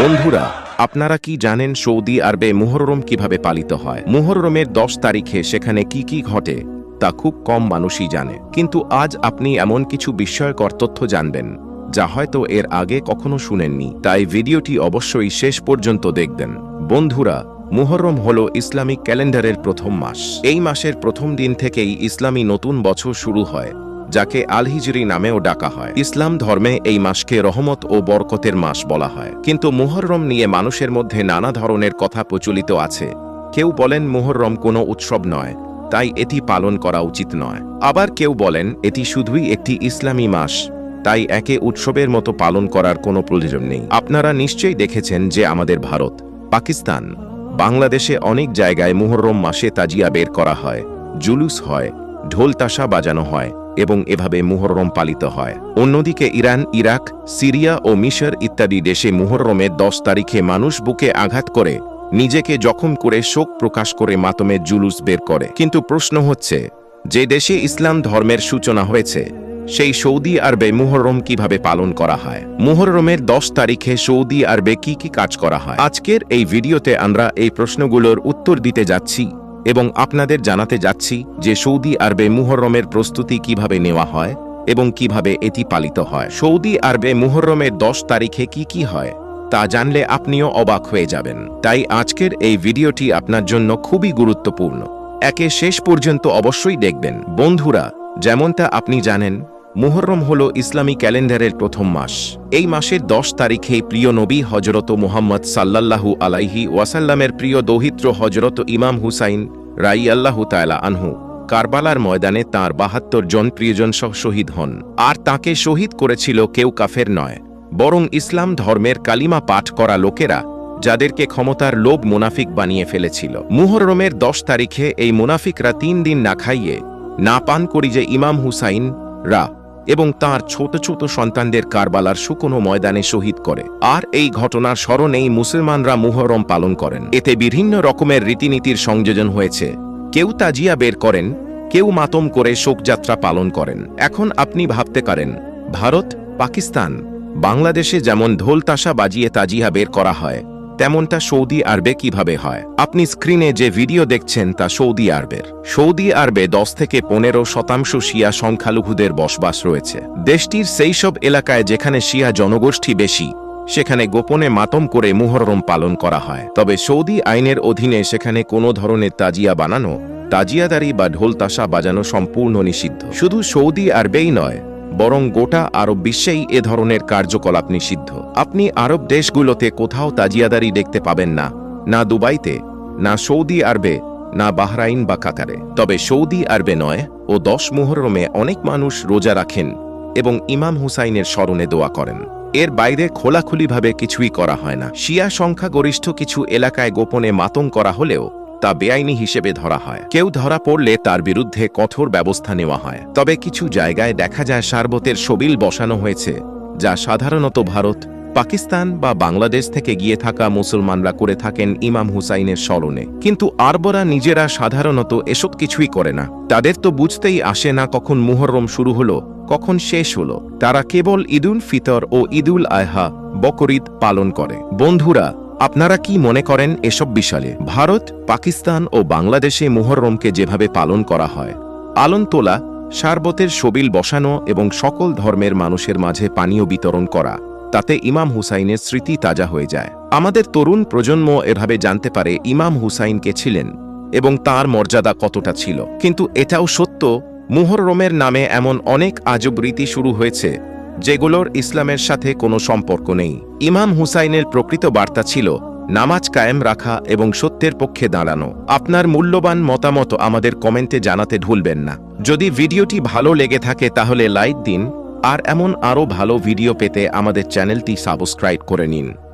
বন্ধুরা, আপনারা কি জানেন সৌদি আরবে মুহররম কীভাবে পালিত হয়? মুহররমের দশ তারিখে সেখানে কি কি ঘটে, তা খুব কম মানুষই জানে। কিন্তু আজ আপনি এমন কিছু বিস্ময়কর তথ্য জানবেন, যা হয়তো এর আগে কখনো শুনেননি। তাই ভিডিওটি অবশ্যই শেষ পর্যন্ত দেখবেন। বন্ধুরা, মুহররম হল ইসলামিক ক্যালেন্ডারের প্রথম মাস। এই মাসের প্রথম দিন থেকেই ইসলামী নতুন বছর শুরু হয়। যাকে আল হিজরি নামেও ডাকা হয়। ইসলাম ধর্মে এই মাসকে রহমত ও বরকতের মাস বলা হয়। কিন্তু মুহররম নিয়ে মানুষের মধ্যে নানা ধরনের কথা প্রচলিত আছে। কেউ বলেন মুহররম কোনো উৎসব নয়, তাই এটি পালন করা উচিত নয়। আবার কেউ বলেন এটি শুধুই একটি ইসলামী মাস, তাই একে উৎসবের মতো পালন করার কোনো প্রয়োজন নেই। আপনারা নিশ্চয়ই দেখেছেন যে আমাদের ভারত, পাকিস্তান, বাংলাদেশে অনেক জায়গায় মুহররম মাসে তাজিয়া বের করা হয়, জুলুস হয় ঢোল তাসা বাজানো হয় এবং এভাবে মুহররম পালিত হয়। অন্যদিকে ইরান, ইরাক, সিরিয়া ও মিশর ইত্যাদি দেশে মুহররমের দশ তারিখে মানুষ বুকে আঘাত করে, নিজেকে জখম করে শোক প্রকাশ করে মাতমের জুলুস বের করে। কিন্তু প্রশ্ন হচ্ছে, যে দেশে ইসলাম ধর্মের সূচনা হয়েছে, সেই সৌদি আরবে মুহররম কীভাবে পালন করা হয়? মুহররমের দশ তারিখে সৌদি আরবে কি কি কাজ করা হয়? আজকের এই ভিডিওতে আমরা এই প্রশ্নগুলোর উত্তর দিতে যাচ্ছি। এবং আপনাদের জানাতে যাচ্ছি যে সৌদি আরবে মুহররমের প্রস্তুতি কীভাবে নেওয়া হয় এবং কীভাবে এটি পালিত হয়। সৌদি আরবে মুহররমের দশ তারিখে কি কি হয়, তা জানলে আপনিও অবাক হয়ে যাবেন। তাই আজকের এই ভিডিওটি আপনার জন্য খুবই গুরুত্বপূর্ণ। একে শেষ পর্যন্ত অবশ্যই দেখবেন। বন্ধুরা, যেমনটা আপনি জানেন, মুহররম হল ইসলামী ক্যালেন্ডারের প্রথম মাস। এই মাসের দশ তারিখে প্রিয় নবী হজরত মুহাম্মদ সাল্লাল্লাহু আলাইহি ওয়াসাল্লামের প্রিয় দৌহিত্র হজরত ইমাম হুসাইন রাই আল্লাহ তায়লা আনহু। কারবালার ময়দানে তাঁর বাহাত্তর জন প্রিয়জন সহ শহীদ হন। আর তাকে শহীদ করেছিল কেউ কাফের নয়। বরং ইসলাম ধর্মের কালিমা পাঠ করা লোকেরা, যাদেরকে ক্ষমতার লোভ মুনাফিক বানিয়ে ফেলেছিল। মুহররমের দশ তারিখে এই মুনাফিকরা তিন দিন না খাইয়ে, না পান করি যে ইমাম হুসাইন রা এবং তার ছোট ছোট সন্তানদের কারবালার শুকনো ময়দানে শহীদ করে। আর এই ঘটনার স্মরণেই মুসলমানরা মুহরম পালন করেন। এতে বিভিন্ন রকমের রীতিনীতির সংযোজন হয়েছে। কেউ তাজিয়া বের করেন, কেউ মাতম করে শোকযাত্রা পালন করেন। এখন আপনি ভাবতে পারেন, ভারত, পাকিস্তান, বাংলাদেশে যেমন ঢোল তাসা বাজিয়ে তাজিয়া বের করা হয় তেমনটা সৌদি আরবে কীভাবে হয়? আপনি স্ক্রিনে যে ভিডিও দেখছেন তা সৌদি আরবের। সৌদি আরবে দশ থেকে পনেরো শতাংশ শিয়া সংখ্যালঘুদের বসবাস রয়েছে। দেশটির সেই সব এলাকায় যেখানে শিয়া জনগোষ্ঠী বেশি, সেখানে গোপনে মাতম করে মুহররম পালন করা হয়। তবে সৌদি আইনের অধীনে সেখানে কোনো ধরনের তাজিয়া বানানো, তাজিয়াদারি বা ঢোল তাসা বাজানো সম্পূর্ণ নিষিদ্ধ। শুধু সৌদি আরবেই নয়, বরং গোটা আরব বিশ্বেই এ ধরনের কার্যকলাপ নিষিদ্ধ। আপনি আরব দেশগুলোতে কোথাও তাজিয়াদারি দেখতে পাবেন না না দুবাইতে, না সৌদি আরবে, না বাহরাইন বা কাতারে। তবে সৌদি আরবে নয় ও দশ মুহরমে অনেক মানুষ রোজা রাখেন এবং ইমাম হুসাইনের স্মরণে দোয়া করেন। এর বাইরে খোলাখুলিভাবে কিছুই করা হয় না। শিয়া সংখ্যাগরিষ্ঠ কিছু এলাকায় গোপনে মাতং করা হলেও তা বেআইনি হিসেবে ধরা হয়। কেউ ধরা পড়লে তার বিরুদ্ধে কঠোর ব্যবস্থা নেওয়া হয়। তবে কিছু জায়গায় দেখা যায় সার্বতের সবিল বসানো হয়েছে, যা সাধারণত ভারত পাকিস্তান বা বাংলাদেশ থেকে গিয়ে থাকা মুসলমানরা করে থাকেন ইমাম হুসাইনের স্মরণে। কিন্তু আরবরা নিজেরা সাধারণত এসব কিছুই করে না। তাদের তো বুঝতেই আসে না কখন মুহররম শুরু হলো, কখন শেষ হলো। তারা কেবল ঈদুল ফিতর ও ঈদুল আয়হা, বকরিদ পালন করে। বন্ধুরা, আপনারা কি মনে করেন এসব বিষয়ে? ভারত, পাকিস্তান ও বাংলাদেশে মুহররমকে যেভাবে পালন করা হয় আলন তোলা সারবতের সবিল বসানো এবং সকল ধর্মের মানুষের মাঝে পানীয় বিতরণ করা তাতে ইমাম হুসাইনের স্মৃতি তাজা হয়ে যায়। আমাদের তরুণ প্রজন্ম এভাবে জানতে পারে ইমাম হুসাইন কে ছিলেন এবং তার মর্যাদা কতটা ছিল। কিন্তু এটাও সত্য, মুহররমের নামে এমন অনেক আজব রীতি শুরু হয়েছে, যেগুলোর ইসলামের সাথে কোনো সম্পর্ক নেই। ইমাম হুসাইনের প্রকৃত বার্তা ছিল, নামাজ কায়েম রাখা এবং সত্যের পক্ষে দাঁড়ানো। আপনার মূল্যবান মতামত আমাদের কমেন্টে জানাতে ভুলবেন না। যদি ভিডিওটি ভালো লেগে থাকে তাহলে লাইক দিন আর এমন আরও ভালো ভিডিও পেতে আমাদের চ্যানেলটি সাবস্ক্রাইব করে নিন।